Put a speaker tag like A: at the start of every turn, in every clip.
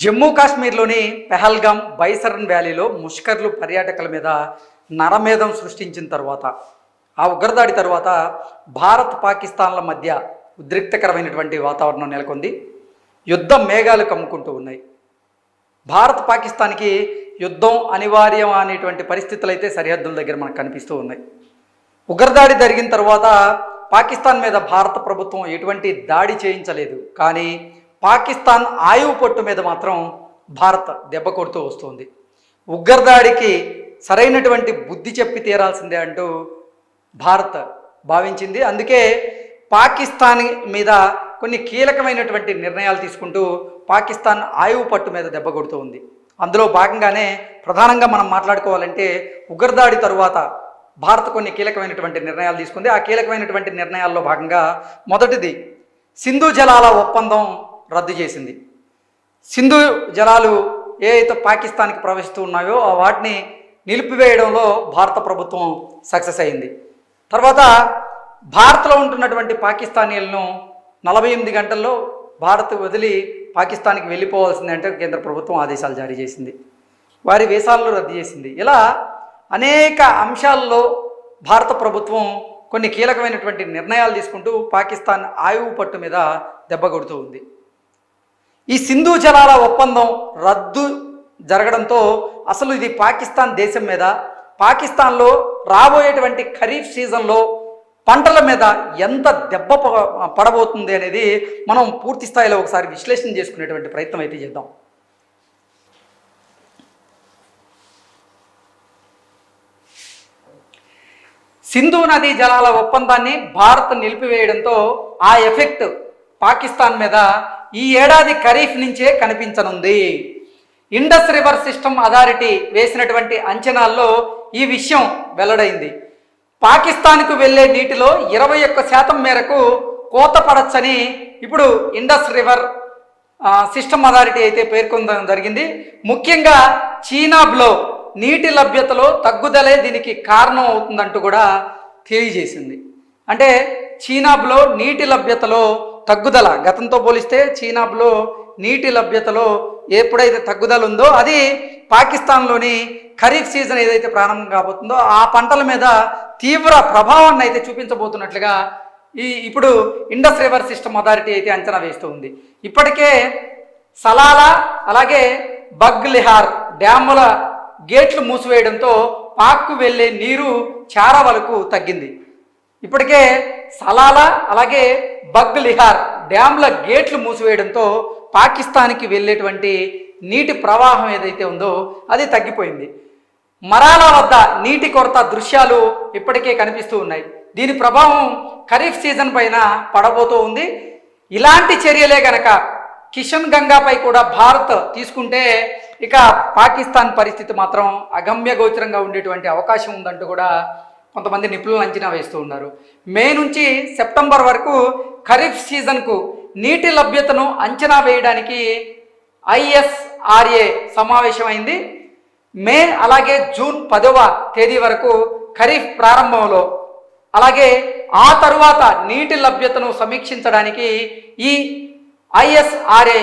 A: జమ్మూ కాశ్మీర్లోని పెహల్గాం బైసరన్ వ్యాలీలో ముష్కర్లు పర్యాటకుల మీద నరమేధం సృష్టించిన తర్వాత ఆ ఉగ్రదాడి తర్వాత భారత్ పాకిస్తాన్ల మధ్య ఉద్రిక్తకరమైనటువంటి వాతావరణం నెలకొంది. యుద్ధ మేఘాలు కమ్ముకుంటూ ఉన్నాయి. భారత్ పాకిస్తాన్కి యుద్ధం అనివార్యం అనేటువంటి పరిస్థితులు అయితే సరిహద్దుల దగ్గర మనకు కనిపిస్తూ ఉన్నాయి. ఉగ్రదాడి జరిగిన తర్వాత పాకిస్తాన్ మీద భారత ప్రభుత్వం ఎటువంటి దాడి చేయించలేదు. కానీ పాకిస్తాన్ ఆయువు పట్టు మీద మాత్రం భారత్ దెబ్బ కొడుతూ వస్తుంది. ఉగ్రదాడికి సరైనటువంటి బుద్ధి చెప్పి తీరాల్సిందే అంటూ భారత్ భావించింది. అందుకే పాకిస్తాన్ మీద కొన్ని కీలకమైనటువంటి నిర్ణయాలు తీసుకుంటూ పాకిస్తాన్ ఆయువు పట్టు మీద దెబ్బ కొడుతూ ఉంది. అందులో భాగంగానే ప్రధానంగా మనం మాట్లాడుకోవాలంటే ఉగ్రదాడి తరువాత భారత్ కొన్ని కీలకమైనటువంటి నిర్ణయాలు తీసుకుంది. ఆ కీలకమైనటువంటి నిర్ణయాల్లో భాగంగా మొదటిది సింధు జలాల ఒప్పందం రద్దు చేసింది. సింధు జలాలు ఏ అయితే పాకిస్తాన్కి ప్రవేశిస్తూ ఉన్నాయో ఆ వాటిని నిలిపివేయడంలో భారత ప్రభుత్వం సక్సెస్ అయింది. తర్వాత భారత్లో ఉంటున్నటువంటి పాకిస్తానీలను నలభై ఎనిమిది గంటల్లో భారత్ వదిలి పాకిస్తాన్కి వెళ్ళిపోవాల్సింది అంటే కేంద్ర ప్రభుత్వం ఆదేశాలు జారీ చేసింది. వారి వీసాలను రద్దు చేసింది. ఇలా అనేక అంశాల్లో భారత ప్రభుత్వం కొన్ని కీలకమైనటువంటి నిర్ణయాలు తీసుకుంటూ పాకిస్తాన్ ఆయువు పట్టు మీద దెబ్బ కొడుతూ ఉంది. ఈ సింధు జలాల ఒప్పందం రద్దు జరగడంతో అసలు ఇది పాకిస్తాన్ దేశం మీద పాకిస్తాన్లో రాబోయేటువంటి ఖరీఫ్ సీజన్లో పంటల మీద ఎంత దెబ్బ పడబోతుంది అనేది మనం పూర్తి స్థాయిలో ఒకసారి విశ్లేషణ చేసుకునేటువంటి ప్రయత్నం అయితే చేద్దాం. సింధు నదీ జలాల ఒప్పందాన్ని భారత్ నిలిపివేయడంతో ఆ ఎఫెక్ట్ పాకిస్తాన్ మీద ఈ ఏడాది ఖరీఫ్ నుంచే కనిపించనుంది. ఇండస్ రివర్ సిస్టమ్ అథారిటీ వేసినటువంటి అంచనాల్లో ఈ విషయం వెల్లడైంది. పాకిస్తాన్కు వెళ్ళే నీటిలో ఇరవై ఒక్క శాతం మేరకు కోత పడచ్చని ఇప్పుడు ఇండస్ రివర్ సిస్టమ్ అథారిటీ అయితే పేర్కొనడం జరిగింది. ముఖ్యంగా చీనాబ్లో నీటి లభ్యతలో తగ్గుదలే దీనికి కారణం అవుతుందంటూ కూడా తెలియజేసింది. అంటే చీనాబ్లో నీటి లభ్యతలో తగ్గుదల. గతంతో పోలిస్తే చీనాబ్లో నీటి లభ్యతలో ఎప్పుడైతే తగ్గుదల ఉందో అది పాకిస్తాన్లోని ఖరీఫ్ సీజన్ ఏదైతే ప్రారంభం కాబోతుందో ఆ పంటల మీద తీవ్ర ప్రభావాన్ని అయితే చూపించబోతున్నట్లుగా ఈ ఇప్పుడు ఇండస్ రివర్ సిస్టమ్ అథారిటీ అయితే అంచనా వేస్తూ ఉంది. ఇప్పటికే సలాలా అలాగే బగ్ లిహార్ డ్యాముల గేట్లు మూసివేయడంతో పాక్కు వెళ్ళే నీరు చాలా వరకు తగ్గింది. ఇప్పటికే సలాలా అలాగే బగ్ లిహార్ డ్యాంల గేట్లు మూసివేయడంతో పాకిస్తాన్కి వెళ్ళేటువంటి నీటి ప్రవాహం ఏదైతే ఉందో అది తగ్గిపోయింది. మరాలా వద్ద నీటి కొరత దృశ్యాలు ఇప్పటికే కనిపిస్తూ ఉన్నాయి. దీని ప్రభావం ఖరీఫ్ సీజన్ పైన పడబోతూ ఉంది. ఇలాంటి చర్యలే గనక కిషన్ గంగాపై కూడా భారత్ తీసుకుంటే ఇక పాకిస్తాన్ పరిస్థితి మాత్రం అగమ్య గోచరంగా ఉండేటువంటి అవకాశం ఉందంటూ కూడా కొంతమంది నిపుణులు అంచనా వేస్తూ ఉన్నారు. మే నుంచి సెప్టెంబర్ వరకు ఖరీఫ్ సీజన్కు నీటి లభ్యతను అంచనా వేయడానికి ఐఎస్ఆర్ఏ సమావేశమైంది. మే అలాగే జూన్ పదవ తేదీ వరకు ఖరీఫ్ ప్రారంభంలో అలాగే ఆ తరువాత నీటి లభ్యతను సమీక్షించడానికి ఈ ఐఎస్ఆర్ఏ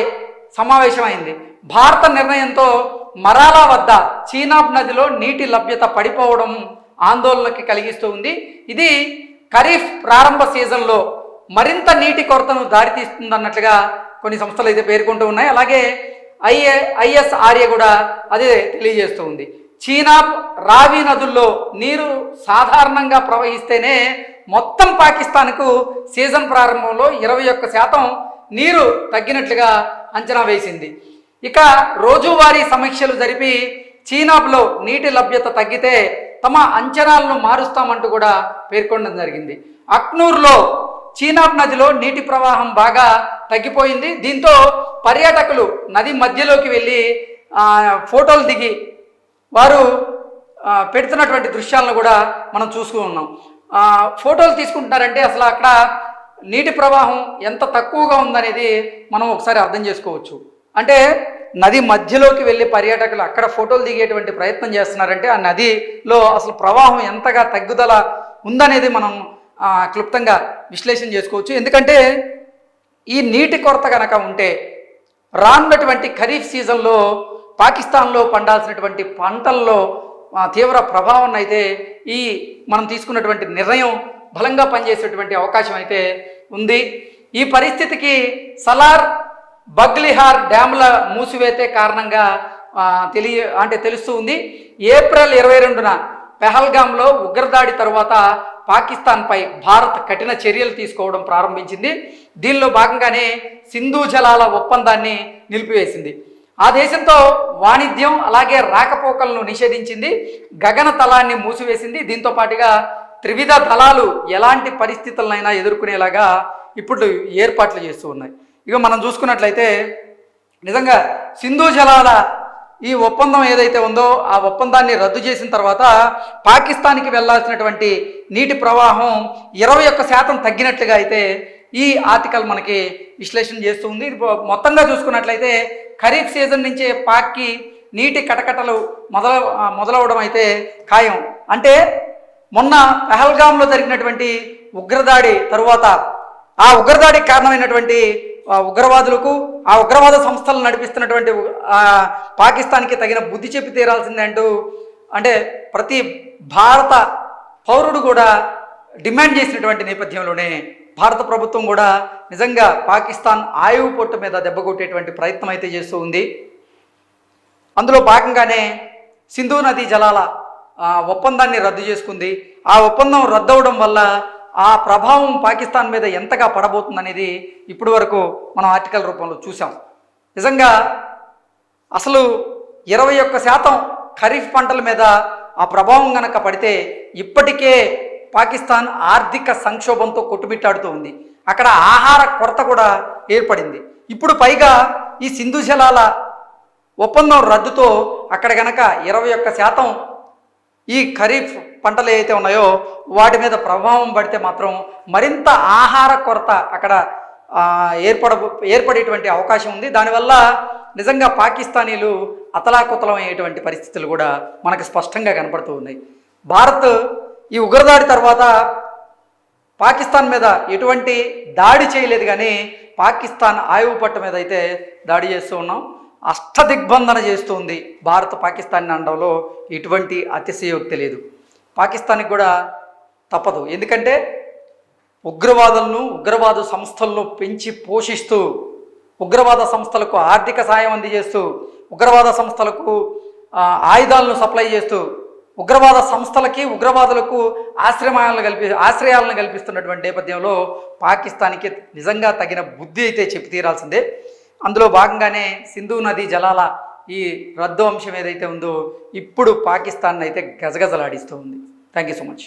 A: సమావేశమైంది. భారత నిర్ణయంతో మరాలా వద్ద చీనాబ్ నదిలో నీటి లభ్యత పడిపోవడం ఆందోళనకి కలిగిస్తూ ఉంది. ఇది ఖరీఫ్ ప్రారంభ సీజన్లో మరింత నీటి కొరతను దారితీస్తుందన్నట్లుగా కొన్ని సంస్థలు అయితే పేర్కొంటూ ఉన్నాయి. అలాగే ఐఏ ఐఎస్ఆర్ఏ కూడా అదే తెలియజేస్తూ ఉంది. చీనాబ్ రావి నదుల్లో నీరు సాధారణంగా ప్రవహిస్తేనే మొత్తం పాకిస్తాన్కు సీజన్ ప్రారంభంలో ఇరవై ఒక్క శాతం నీరు తగ్గినట్లుగా అంచనా వేసింది. ఇక రోజువారీ సమీక్షలు జరిపి చీనాబ్లో నీటి లభ్యత తగ్గితే తమ అంచనాలను మారుస్తామంటూ కూడా పేర్కొనడం జరిగింది. అక్నూర్లో చీనాబ్ నదిలో నీటి ప్రవాహం బాగా తగ్గిపోయింది. దీంతో పర్యాటకులు నది మధ్యలోకి వెళ్ళి ఫోటోలు దిగి వారు పెడుతున్నటువంటి దృశ్యాలను కూడా మనం చూస్తూ ఉన్నాం. ఫోటోలు తీసుకుంటున్నారంటే అసలు అక్కడ నీటి ప్రవాహం ఎంత తక్కువగా ఉందనేది మనం ఒకసారి అర్థం చేసుకోవచ్చు. అంటే నది మధ్యలోకి వెళ్ళి పర్యాటకులు అక్కడ ఫోటోలు దిగేటువంటి ప్రయత్నం చేస్తున్నారంటే ఆ నదిలో అసలు ప్రవాహం ఎంతగా తగ్గుదల ఉందనేది మనం క్లుప్తంగా విశ్లేషణ చేసుకోవచ్చు. ఎందుకంటే ఈ నీటి కొరత కనుక ఉంటే రానున్నటువంటి ఖరీఫ్ సీజన్లో పాకిస్తాన్లో పండాల్సినటువంటి పంటల్లో తీవ్ర ప్రభావం అయితే ఈ మనం తీసుకున్నటువంటి నిర్ణయం బలంగా పనిచేసేటువంటి అవకాశం అయితే ఉంది. ఈ పరిస్థితికి సలార్ బగ్లిహార్ డ్యాముల మూసివేతే కారణంగా తెలియ అంటే తెలుస్తూ ఉంది. ఏప్రిల్ ఇరవై రెండున పెహల్గాంలో ఉగ్రదాడి తరువాత పాకిస్తాన్పై భారత్ కఠిన చర్యలు తీసుకోవడం ప్రారంభించింది. దీనిలో భాగంగానే సింధు జలాల ఒప్పందాన్ని నిలిపివేసింది. ఆ దేశంతో వాణిజ్యం అలాగే రాకపోకలను నిషేధించింది. గగన తలాన్ని మూసివేసింది. దీంతో పాటుగా త్రివిధ దళాలు ఎలాంటి పరిస్థితులనైనా ఎదుర్కొనేలాగా ఇప్పుడు ఏర్పాట్లు చేస్తూ ఉన్నాయి. ఇక మనం చూసుకున్నట్లయితే నిజంగా సింధు జలాల ఈ ఒప్పందం ఏదైతే ఉందో ఆ ఒప్పందాన్ని రద్దు చేసిన తర్వాత పాకిస్తాన్కి వెళ్ళాల్సినటువంటి నీటి ప్రవాహం ఇరవై ఒక్క శాతం తగ్గినట్లుగా అయితే ఈ ఆర్టికల్ మనకి విశ్లేషణ చేస్తూ ఉంది. ఇది మొత్తంగా చూసుకున్నట్లయితే ఖరీఫ్ సీజన్ నుంచే పాక్కి నీటి కటకటలు మొదల మొదలవడం అయితే ఖాయం. అంటే మొన్న పహల్గాంలో జరిగినటువంటి ఉగ్రదాడి తరువాత ఆ ఉగ్రదాడికి కారణమైనటువంటి ఉగ్రవాదులకు ఆ ఉగ్రవాద సంస్థలు నడిపిస్తున్నటువంటి పాకిస్తాన్కి తగిన బుద్ధి చెప్పి తీరాల్సిందే అంటూ అంటే ప్రతి భారత పౌరుడు కూడా డిమాండ్ చేసినటువంటి నేపథ్యంలోనే భారత ప్రభుత్వం కూడా నిజంగా పాకిస్తాన్ ఆయువు పొట్టు మీద దెబ్బ కొట్టేటువంటి ప్రయత్నం అయితే చేస్తూ ఉంది. అందులో భాగంగానే సింధు నదీ జలాల ఒప్పందాన్ని రద్దు చేసుకుంది. ఆ ఒప్పందం రద్దవడం వల్ల ఆ ప్రభావం పాకిస్తాన్ మీద ఎంతగా పడబోతుందనేది ఇప్పటి వరకు మనం ఆర్టికల్ రూపంలో చూసాం నిజంగా అసలు ఇరవై ఒక్క శాతం ఖరీఫ్ పంటల మీద ఆ ప్రభావం కనుక పడితే ఇప్పటికే పాకిస్తాన్ ఆర్థిక సంక్షోభంతో కొట్టుమిట్టాడుతూ ఉంది. అక్కడ ఆహార కొరత కూడా ఏర్పడింది. ఇప్పుడు పైగా ఈ సింధు జలాల ఒప్పందం రద్దుతో అక్కడ గనక ఇరవై ఒక్క శాతం ఈ ఖరీఫ్ పంటలు ఏవైతే ఉన్నాయో వాటి మీద ప్రభావం పడితే మాత్రం మరింత ఆహార కొరత అక్కడ ఏర్పడ ఏర్పడేటువంటి అవకాశం ఉంది. దానివల్ల నిజంగా పాకిస్తానీలు అతలాకుతలం అయ్యేటువంటి పరిస్థితులు కూడా మనకు స్పష్టంగా కనపడుతూ ఉన్నాయి. భారత్ ఈ ఉగ్రదాడి తర్వాత పాకిస్తాన్ మీద ఎటువంటి దాడి చేయలేదు కానీ పాకిస్తాన్ ఆయువు పట్టు మీద అయితే దాడి చేస్తూ ఉన్నాం. అష్టదిగ్బంధన చేస్తుంది. భారత్ పాకిస్తాన్ అండంలో ఎటువంటి అతిశయోక్తి లేదు. పాకిస్తాన్కి కూడా తప్పదు. ఎందుకంటే ఉగ్రవాదులను ఉగ్రవాద సంస్థలను పెంచి పోషిస్తూ ఉగ్రవాద సంస్థలకు ఆర్థిక సాయం అందజేస్తూ ఉగ్రవాద సంస్థలకు ఆయుధాలను సప్లై చేస్తూ ఉగ్రవాద సంస్థలకి ఉగ్రవాదులకు ఆశ్రయాలను కల్పి ఆశ్రయాలను కల్పిస్తున్నటువంటి నేపథ్యంలో పాకిస్తాన్కి నిజంగా తగిన బుద్ధి అయితే చెప్పి తీరాల్సిందే. అందులో భాగంగానే సింధు నది జలాల ఈ రద్దు అంశం ఏదైతే ఉందో ఇప్పుడు పాకిస్తాన్ అయితే గజగజలాడిస్తూ ఉంది థ్యాంక్ యూ సో మచ్